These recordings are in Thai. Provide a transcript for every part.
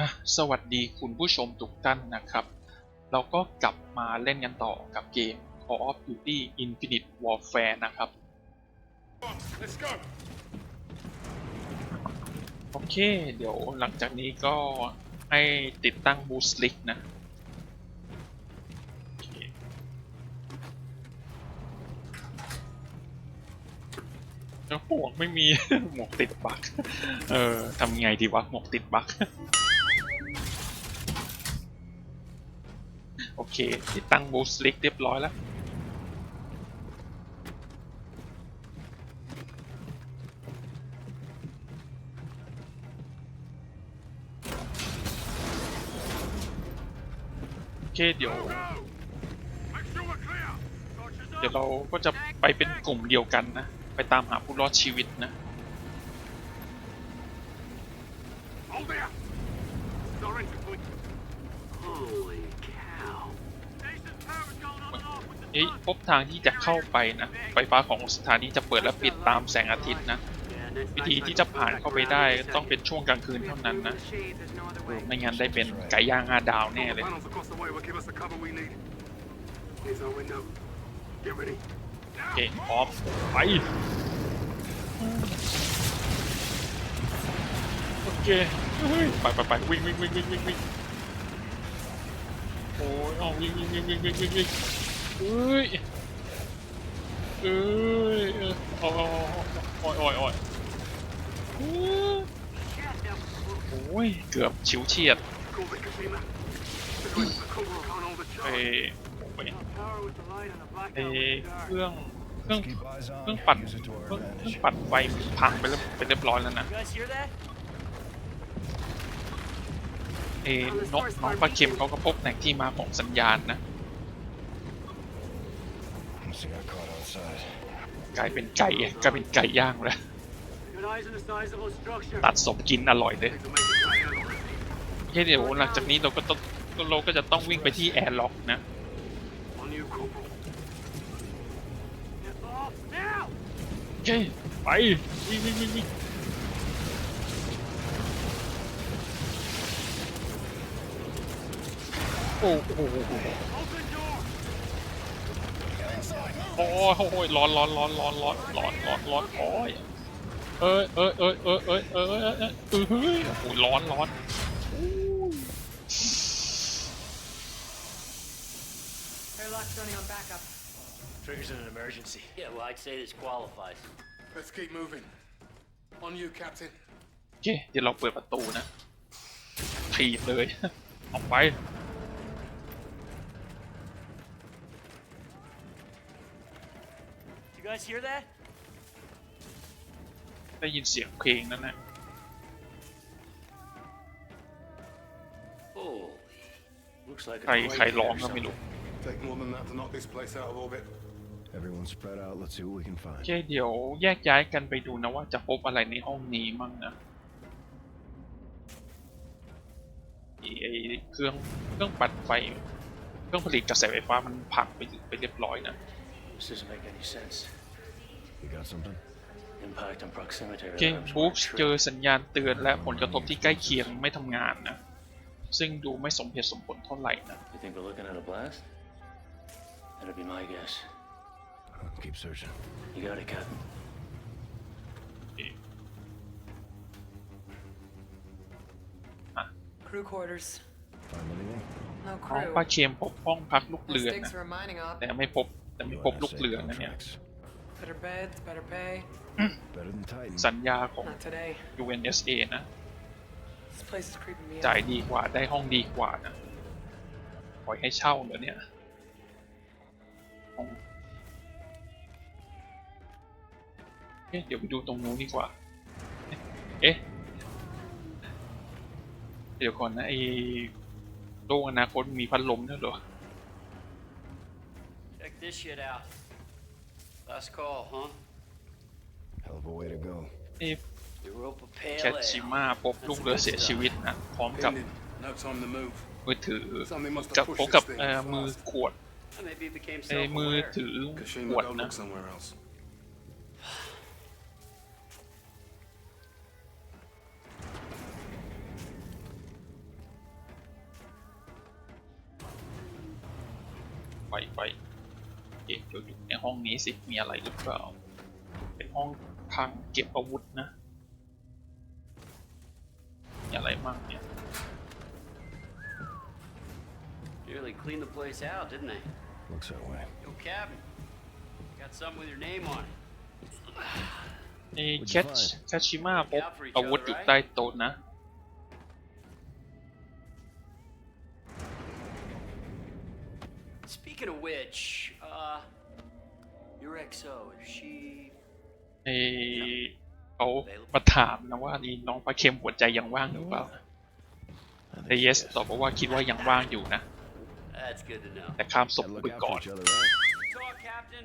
อะสวัสดีคุณผู้ชมทุกท่านนะครับ เราก็กลับมาเล่นกันต่อกับเกม Call of Duty Infinite Warfare นะครับ Let's go. โอเค เดี๋ยวหลังจากนี้ก็ให้ติดตั้งบูสลิกนะโอเคแล้วหมวกไม่มีหมวกติดบั๊กเออทำไงดีวะหมวกติดบั๊ก เคติดตั้งบูสลิกเรียบร้อยแล้ว โอเคเดี๋ยว เดี๋ยวเราก็จะไปเป็นกลุ่มเดียวกันนะ ไปตามหาผู้รอดชีวิตนะ Hold there. Our entry point. เอ้ยพบทางที่จะเข้าไปนะ ไฟฟ้าของสถานีจะเปิดและปิดตามแสงอาทิตย์นะ วิธีที่จะผ่านเข้าไปได้ต้องเป็นช่วงกลางคืนเท่านั้นนะไม่งั้นได้เป็นไก่ย่างห้าดาวแน่เลย panels across the way will give us the cover we need. Here's our window. Get ready. โอเคพร้อมไป โอเค ไปไปไปวิ่งวิ่งวิ่งวิ่งวิ่งวิ่งโอ้ยเอาวิ่งวิ่งวิ่งวิ่งวิ่งวิ่งวิ่ง อ้ยเอ้ยเออโอ้ยโอ้ยโอ้ยโอ้ยเอ้ยโอ้ยเกือบฉิวเฉียด Call the Kashima. The great the Cobra can't hold a ไอ้ charge. ไอ้ Power with the light on the blackout ไอ้ with the dark. เครื่องเครื่อง Keep eyes เครื่อง on. ปั่น Use it to เค our รื่องเครื่อง advantage. ปั่นไฟพังไปแล้วไปเรียบร้อยแล้วนะ You guys hear that? เอ้นกน้องปลาเค็มเขาก็พบแหล่งที่มาของสัญญาณนะ Must have got caught outside. กลายเป็นไก่กลายเป็นไก่ย่างแล้วตัดศพกินอร่อยเลย Need to make it back out. แค่เดี๋ยวหลังจากนี้เราก็ต้องเราก็จะต้องวิ่งไปที่แอร์ล็อกนะไปวิ่งวิ่งวิ่งโอ้โห โอ้ยโอ้ยร้อนร้อนร้อนร้อนร้อนร้อนร้อนร้อนโอ้ยเอ้ยเอ้ยเอ้ยเอ้ยเอ้ยเอ้ยเอ้ยเอ้ยเอ้ยเฮ้ยโอ้โหร้อนร้อน Airlock's running on backup. Triggers in an emergency. Yeah, well, I'd say this qualifies. Let's keep moving. On you, Captain. โอเคเดี๋ยวเราเปิดประตูนะถีบเลย ออกไป You guys hear that? ได้ยินเสียงเพลงนั่นนะ Holy. Looks like ใคร a ใครร้องก็ไม่รู้ Take more than that to knock this place out of orbit. Everyone spread out. Let's see what we can โอ find. เคเดี๋ยวแยกย้ายกันไปดูนะว่าจะพบอะไรในห้องนี้มั่งนะไอ้ไอ้เครื่องเครื่องปั่นไฟ เครื่องผลิตกระแสไฟฟ้ามันพังไปไปเรียบร้อยนะ This doesn't make any sense. You got something? Impact on proximity โอเค alarms บุ๊ก weren't เจอ true. สัญญาณเตือนและผลกระทบที่ใกล้เคียงไม่ทำงานนะ ซึ่งดูไม่สมเหตุสมผลเท่าไหร่นะ You think we're looking at a blast? That'd be my guess. Keep searching. You got it, Captain. โอเค Crew quarters. Find anything? No น้อง crew. ปลาเค็มพบห้องพักลูก No เรือ stakes นะ for a mining op. แต่ไม่พบ แต่ไม่พบลูกเรือนะเนี่ย Contracts. Better beds, better pay. Better than Titan. สัญญาของ Not today. UNSA นะ This place is creeping me จ่าย out. ดีกว่าได้ห้องดีกว่านะปล่อยให้เช่าเหรอเนี่ยห้องเอ๊ะเดี๋ยวไปดูตรงนู้นดีกว่า เอ๊ะ เดี๋ยวก่อนนะไอ้โลกอนาคตมีพัดลมด้วยเหรอ Check this shit out. Last call, huh? Hell of a way to go. นี่ Europa Pale Ale. ชิมา พบลูกเรือเสียชีวิตนะ พร้อมกับ Ended. No time to move. Something must have pushed this thing เอ่อมือ fast. Maybe it became self-aware. Kashima, วด go look somewhere else. ไปไป เอ๊ะเดี๋ยวอยู่ในห้องนี้สิ มีอะไรหรือเปล่า เป็นห้องทางเก็บอาวุธนะ มีอะไรมั่งเนี่ย Nearly cleaned the place out, didn't they? Looks that way. Yo, Captain. Got something with your name on it. เอ้ What'd แค you ช find? แคชิมาพบอาวุธอยู่ใต้โต๊ะนะ นะว่านี่น้องปลาเค็มหัวใจยังว่างหรือเปล่า I แต่ think yes she is. ตอบมาว่าคิดว่ายังว่างอยู่นะ That's good to know. แต่ข้ามศพ Gotta ไป look ก่อ out น for each other, right? Talk, Captain.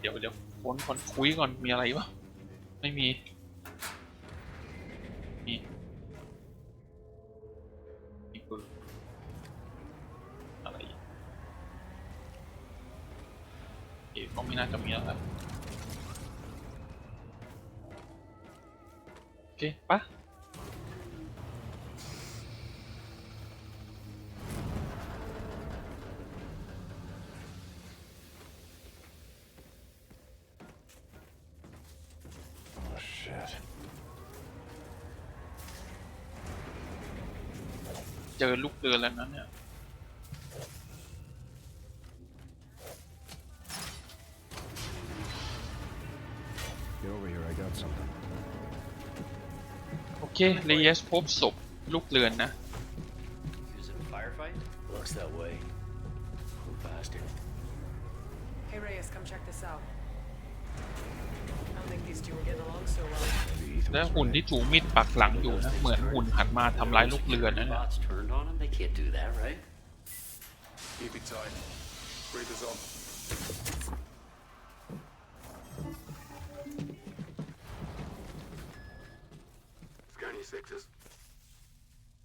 เดี๋ยวเดี๋ยวค้นก่อนคุยก่อนมีอะไรวะไม่มีมี โอเคปะ Oh, shit. เจอลูกเรือแล้วนะเนี่ย Get over here, I got something. โอเคเรเยสพบศพลูกเรือนนะ He was in a firefight? Looks that way. Poor bastard. Hey Reyes, come check this out. I don't think these two were getting along so well. Maybe Ethan และ was หุ่น right. ที่ถูกมีดปักหลังอยู่นะเหมือนหุ่นหันมาทำร้ายลูกเรือนะเนี่ย Bots turned on him? They can't do that, right? Keep it tight. Breathers on.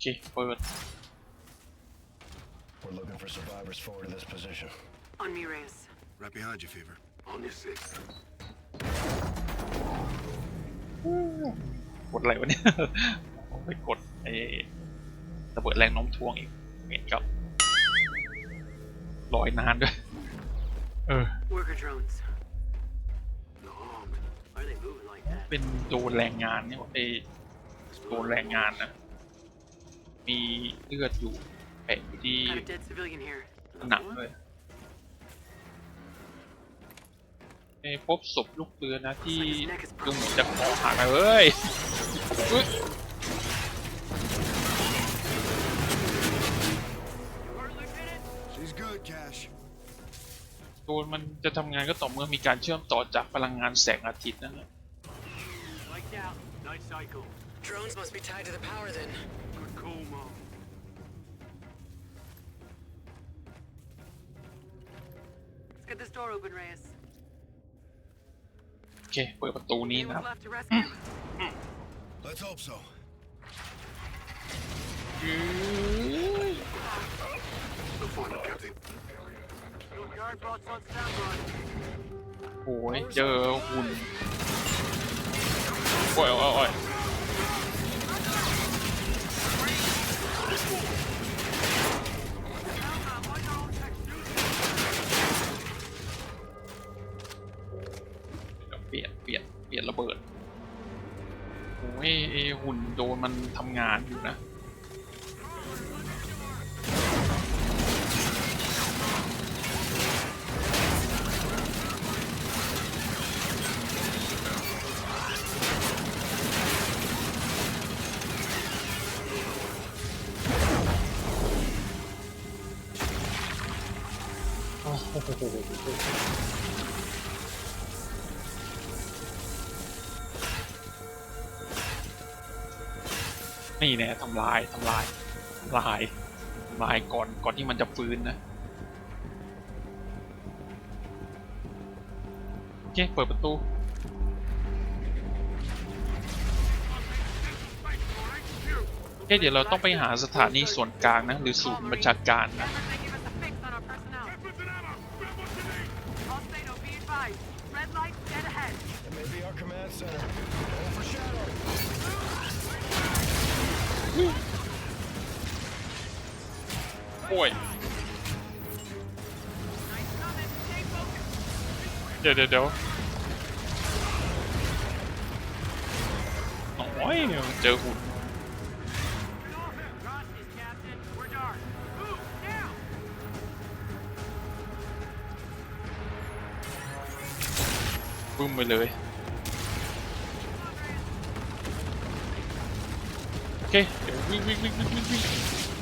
โอเคเปิด We're looking for survivors forward to this position. On me, Reyes. Right behind you, Fever. On your six. กดอะไรวะเนี่ยไปกดไอ้ระเบิดแรงโน้มถ่วงอีกเห็นครับลอยนานด้วย เออ Worker drones. No armed. Why are they moving like that? เป็นโดนแรงงานเนี่ยไอ้โดนแรงงานนะ มีเลือดอยู่แปะอยู่ที่ Got a dead civilian here. หนังเลยเอ้ยพบศพลูกเรือนะที่ดูเหมือนจะคอหักนะเฮ้ยอุ๊ย She's good, Cash. โดนมันจะทำงานก็ต่อเมื่อมีการเชื่อมต่อจากพลังงานแสงอาทิตย์นั่นแหละ Like out. Night cycle. Drones must be tied to the power then. Good call, Mom. Let's get this door open, Reyes. โอเค เปิดประตูนี้นะครับ left to rescue. Let's hope so. No final, Captain. Guard bots on standby. โอ้ยเจอหุ่น โอ้ยโอ้ยโอ้ย ทำงานอยู่นะโอ้โห นี่แน่ทำลายทำลายทำลายทำลายก่อนก่อนที่มันจะฟื้นนะโอเคเปิดประตูโอเคเดี๋ยวเราต้องไปหาสถานีส่วนกลางนะ หรือศูนย์บัญชาการนะ อ้อ้ยเดี๋ยวเดี๋ยวเดี๋ยวโอ้ยเจอหุ่นบึ้มไปเลย โอเค เดี๋ยววิ่งวิ่งวิ่งวิ่งวิ่ง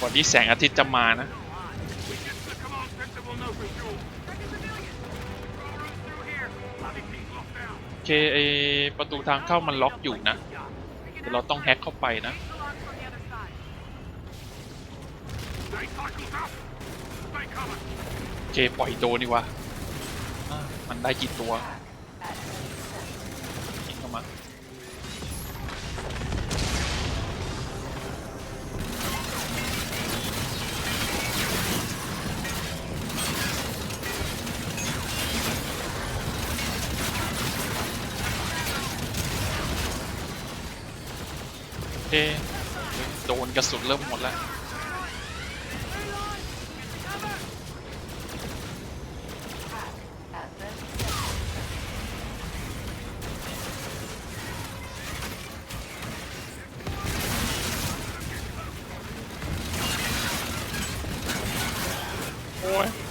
ก่อนที่แสงอาทิตย์จะมานะโอเคไอประตูทางเข้ามันล็อกอยู่นะเดี๋ยวเราต้องแฮ็กเข้าไปนะโอเคปล่อยโดนี่วะมันได้กี่ตัว กระสุนเริ่มหมดแล้วโอ้ยอุ้ย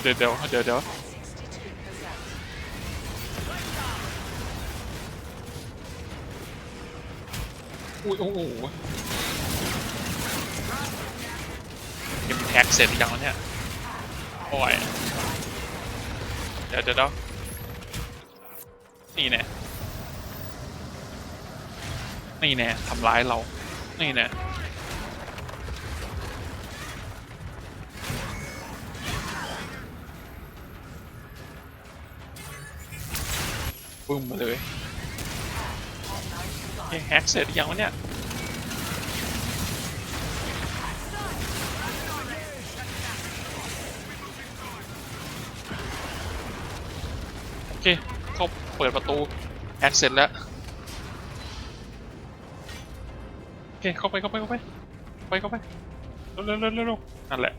ยเดี๋ยวเดี๋ยวเดี๋ยวเดี๋ยวเดี๋ยวอุ้ยโอ้โหเอ็มแท็กเสร็จยังวะเนี่ยโอ้ยเดี๋ยวเดี๋ยวเดี๋ยวนี่แน่นี่แน่ทำร้ายเรา นี่แน่ บึ้มมาเลยแฮกเสร็จยังวะเนี่ยโอเคเข้าเปิดประตูแฮกเสร็จแล้วโอเคเข้าไปเข้าไปเข้าไปไปเข้าไปเร็วเร็วเร็วเร็วเร็วนั่นแหละ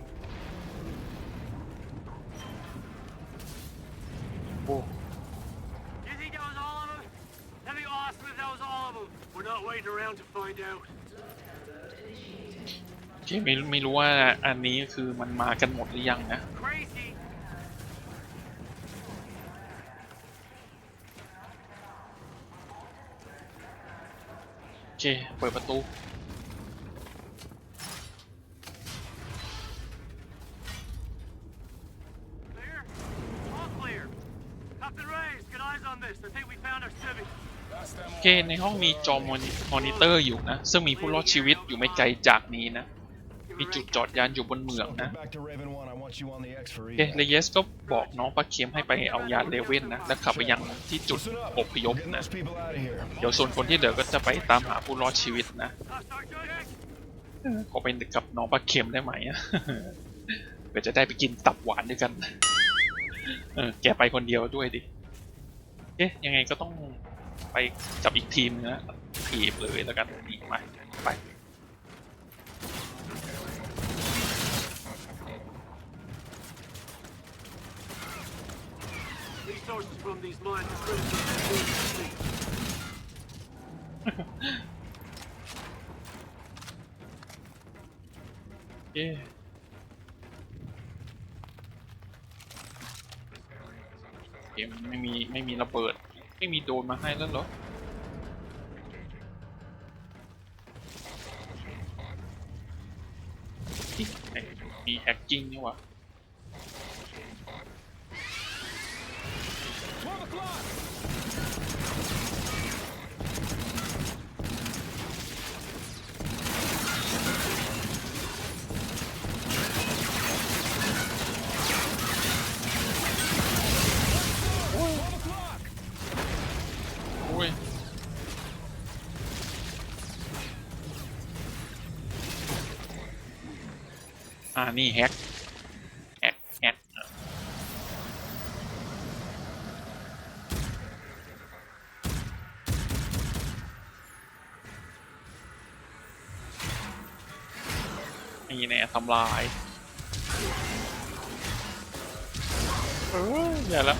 โอ้ You think that was all of them? That'd be awesome if that was all of them. We're not waiting around to find out. โอเค ไม่ไม่รู้ว่าอันนี้คือมันมากันหมดหรือยังนะ Crazy. โอเค เปิดประตู Clear? All clear. Captain Reyes, get eyes on this. I think we found our civvy. โอเค ในห้องมีจอมอนิมอนิเตอร์อยู่นะ ซึ่งมีผู้รอดชีวิตอยู่ไม่ไกลจากนี้นะ มีจุดจอดยานอยู่บนเหมือง So, นะ get back to Raven 1. I want you on the X for โอเค evac. เลเยสก็บอกน้องปลาเค็มให้ไปเอายานเลเว่นนะ แล้วขับไปยังที่จุด Listen อ up. พยพ Getting นะ those people out of here. เดี๋ยวส่วนคนที่เหลือก็จะไปตามหาผู้รอดชีวิตนะ Hostile joining. เออขอไปกับน้องปลาเค็มได้ไหมอะเพื่อจะได้ไปกินตับหวานด้วยกัน เออ แกไปคนเดียวด้วยดิ เอ๊ะ ยังไงก็ต้องไปจับอีกทีมนึงนะทีบเลยแล้วกันนี่มาไป from these mines are critical to the fleet. เอ๊ะ เกมไม่มีไม่มีระเบิด ไม่มีโดนมาให้แล้วเหรอ ที่ไหนมีแฮกกิ้งนี่หวะานี่แฮกแอดแอดนี่แน่ทำลายเอออย่าแล้ว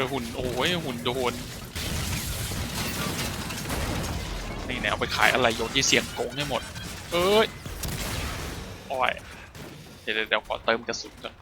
อหุ่นโอ้ยหุ่นโดนนี่แนวไปขายอะไรโยนที่เสียงโกงให้หมด เอ้ยโอ้ยเดี๋ยเดี๋ยวเดี๋ยวขอเติมกระสุนก่อน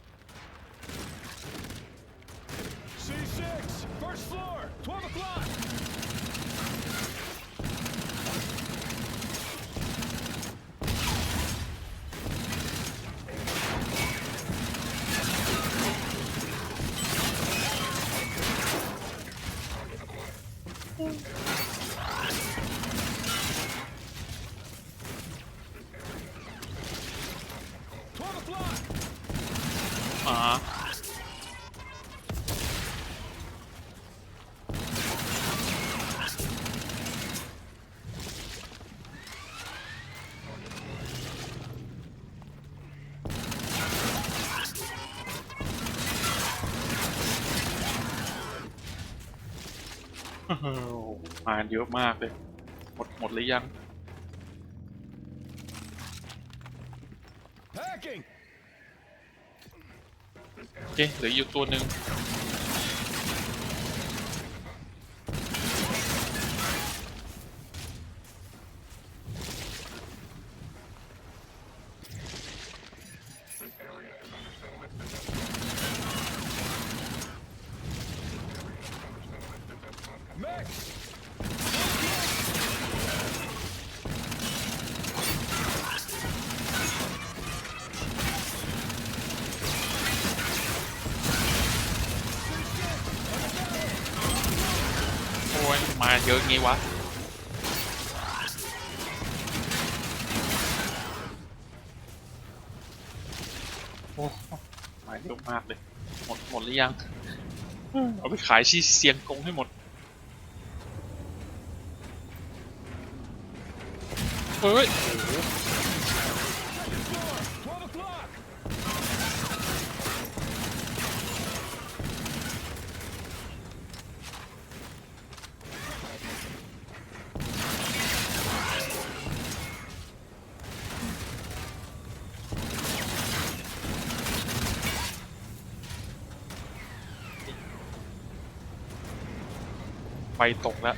มาเยอะมากเลย หมดหมดหรือยัง Hacking. โอเคเหลืออยู่ตัวหนึ่ง เยอะงี้วะโอ้มาเยอะมากเลย หมดหมดหรือยัง เอาไปขายที่เซียงกงให้หมดเฮ้ย ไฟตกแล้ว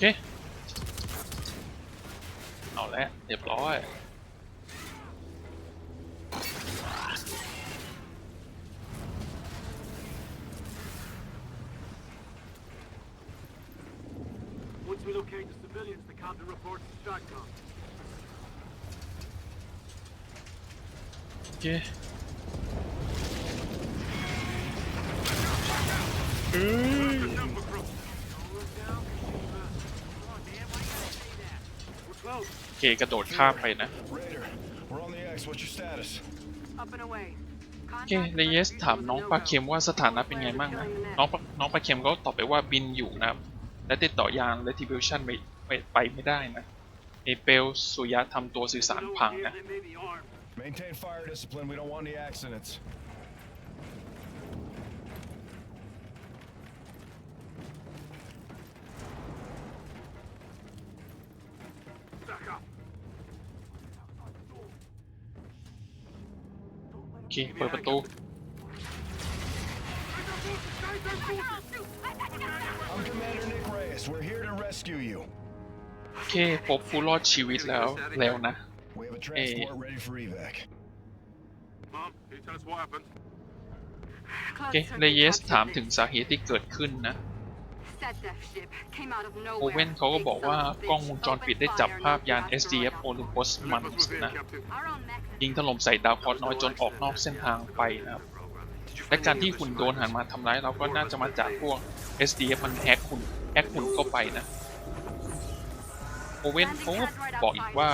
เคเอาแล้วเรียบร้อย civilians, the captain reports to STRATCOM. โอเคเอ้ย Number group. Slow us down, Kashima. Come on, man. Why you gotta say that? We're close. โอเคกระโดดข้ามไปนะ Raider, we're on the X. What's your status? Up and away. โอเคเลเยสถามน้องปลาเค็มว่าสถานะเป็นไงบ้างนะน้องปลาน้องปลาเค็มก็ตอบไปว่าบินอยู่นะครับ และติดต่อยานและทิบิวชั่นไป ไปไปไม่ได้นะเอเปลสุยะทำตัวสื่อสาร Over พัง here, นะ they may be armed. Maintain fire discipline. We don't want any accidents. โอเคเปิดประตู I'm Commander Nick Reyes. We're here to rescue you. โอเคพบผู้รอดชีวิตแล้วแล้วนะ We have a transport ready for evac. Mom, can you tell us what happened? โอเค เลเยสถามถึงสาเหตุที่เกิดขึ้นนะ โอเว่นเขาก็บอกว่ากล้องวงจรปิดได้จับภาพยาน SDF Olympus Mons นะ ยิงถล่มใส่ดาวเคราะห์น้อยจนออกนอกเส้นทางไปนะครับ และการที่หุ่นโดนหันมาทำร้ายเราก็น่าจะมาจากพวก SDF มันแฮกหุ่นแฮกหุ่นเข้าไปนะ โอเว่นเขาบอกอีกว่า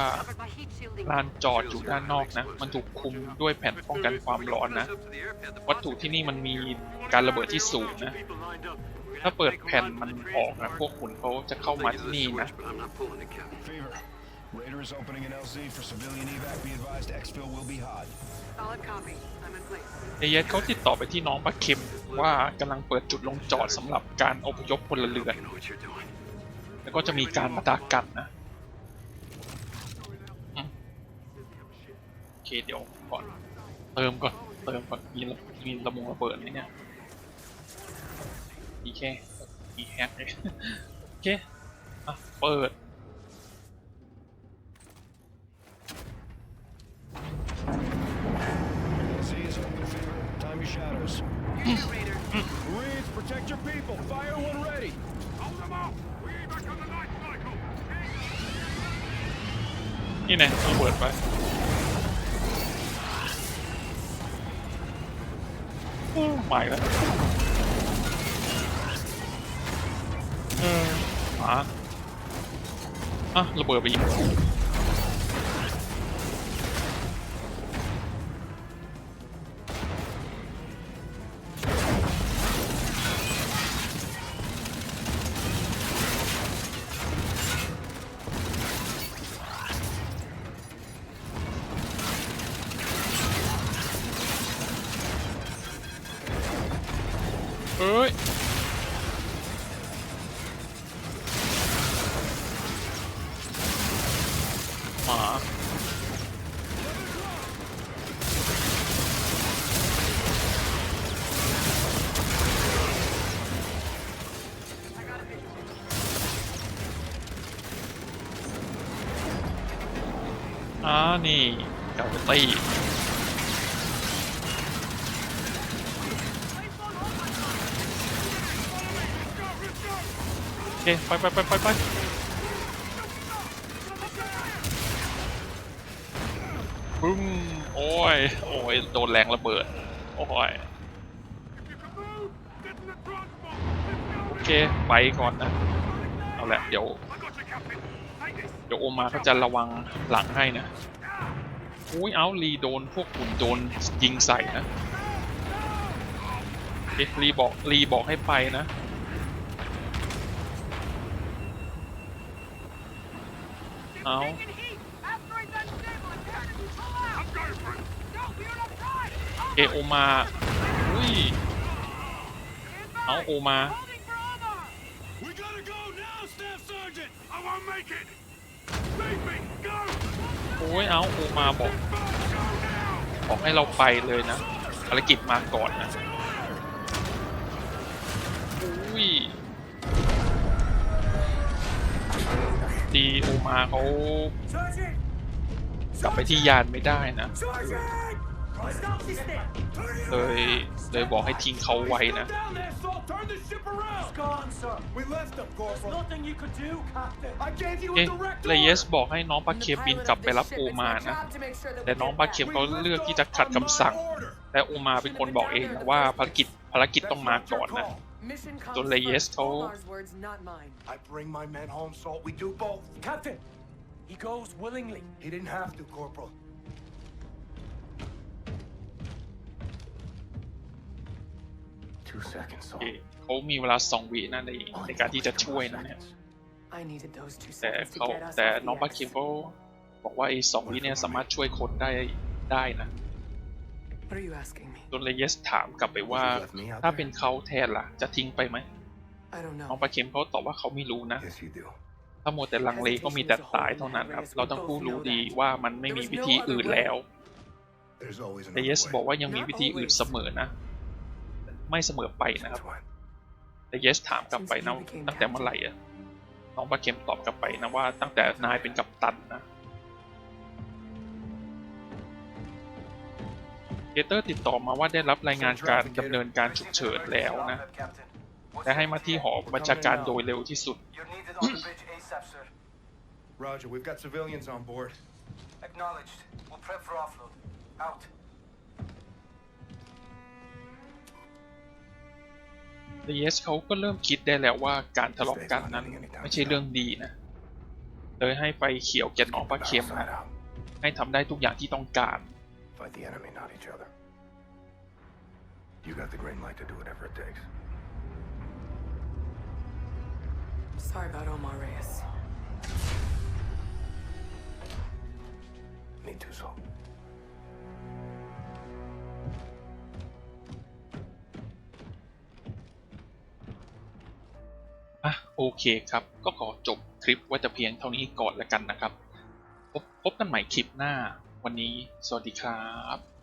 ลานจอดอยู่ด้านนอกนะ มันถูกคุมด้วยแผ่นป้องกันความร้อนนะ วัตถุที่นี่มันมีการระเบิดที่สูงนะ ถ้าเปิดแผ่นมันออกนะพวกหุ่นเขาจะเข้ามาที่นี่นะ Raider is opening an LZ for civilian evac. Be advised, exfil will be hot. Solid copy. I'm in place. เอเยสเขาติดต่อไปที่น้องปลาเค็มว่ากำลังเปิดจุดลงจอดสำหรับการอพยพพลเรือน แล้วก็จะมีการมาตากันนะอืมโอ เคเดี๋ยวก่อน เติมก่อน เติมก่อน มีระมีระมงระเบิดไหมเนี่ยมีแค่มีแฮกเลยโอเคอะเปิด LZ is open, Fever. Time your shadows. You're the Raider. Marines, protect your people. Fire when ready. Hold them off! We evac on the light cycle! นี่แน่ระเบิดไป ใหม่แล้วเออหมาอะระเบิดไปอีก เอ้ยหมาอ่านี่เก ไปไปไปไปไปบึ้มโอ้ย โอ้ย โดนแรงระเบิด โอ้ย โอเค ไปก่อนนะ เอาละ เดี๋ยว เดี๋ยวโอมาเขาจะระวังหลังให้นะอุ้ย เอาลีโดนพวกหุ่นโดนยิงใส่นะเอ๊ะลีบอกลีบอกให้ไปนะ เอา I'm going for it! เอะโอมา อุ้ย เอาโอมา We gotta go now, Staff Sergeant. I won't make it! Leave me! Go! โอ้ย เอาโอมาบอก Go now! บอกให้เราไปเลยนะ ภารกิจมาก่อนนะ โอมาเขากลับไปที่ยานไม่ได้นะเลยเลยบอกให้ทิ้งเขาไว้นะ Down there, Saul. Turn the ship around. Gone, sir. We left them, Corporal. Nothing you could do, Captain. I gave you เอ๊ะ a direct เลเยส order. บอกให้น้องปาเคบินกลับไปรับโอมานะ แต่น้องปาเคมเขาเลือกที่จะขัดคำสั่งแต่โอมาเป็นคนบอกเองนะว่าภารกิจภารกิจต้องมาก่อนนะ Mission So comes Reyes first. told- Omar's words, not mine. I bring my men home, Salt. We do both. Captain, he goes willingly. He didn't have to, Corporal. Two seconds, โอ Salt. เคเขามีเวลาสองวินะในในการที่จะช่วยนะเนี่ย I needed those two แต่ seconds to เขา get us แต่ off น้อง the ปาเคมเขาบอกว่าไอ้สองวิเนี่ยสามารถช่วยคนได้ได้นะ What are you asking me? จนเลเยสถามกลับไปว่า ถ้าเป็นเขาแทนล่ะ จะทิ้งไปไหม I don't น้อง know. ปาเคมเขาตอบว่าเขาไม่รู้นะ Yes, you do. ถ้าโมวแต่ลังเลก็มีแต่ตายเท่านั้นครับ เราต้องผู้รู้ดีว่ามันไม่มีวิธีอื่นแล้ว There's always แต่ another Yes way. บอกว่ายังมีวิธีอื่นเสมอนะ ไม่เสมอไปนะครับ That's why. แต่ Yes ถามกลับไปนะตั้งแต่เมื่อไหร่อะน้องปลาเค็มตอบกลับไปนะว่าตั้งแต่นายเป็นกัปตันนะ เกเตอร์ติดต่อมาว่าได้รับรายงานการดำเนินการฉุกเฉินแล้วนะและให้มาที่หอบัญชาการโดยเร็วที่สุด You're needed on the bridge ASAP, sir. Roger, we've got civilians on board. Acknowledged. We'll prep for offload. Out. แต่เยสเขาก็เริ่มคิดได้แล้วว่าการทะเลาะกันนั้นไม่ใช่เรื่องดีนะ เลยให้ไฟเขียวแกนออกปลาเค็ม Outside นะ out. ให้ทำได้ทุกอย่างที่ต้องการ Fight the enemy, not each other. You got the green light to do whatever it takes. Sorry about Omar Reyes. Me too, Salt. อะโอเคครับ ก็ขอจบคลิปไว้แต่เพียงเท่านี้ก่อนแล้วกันนะครับ พบพบกันใหม่คลิปหน้า วันนี้ สวัสดีครับ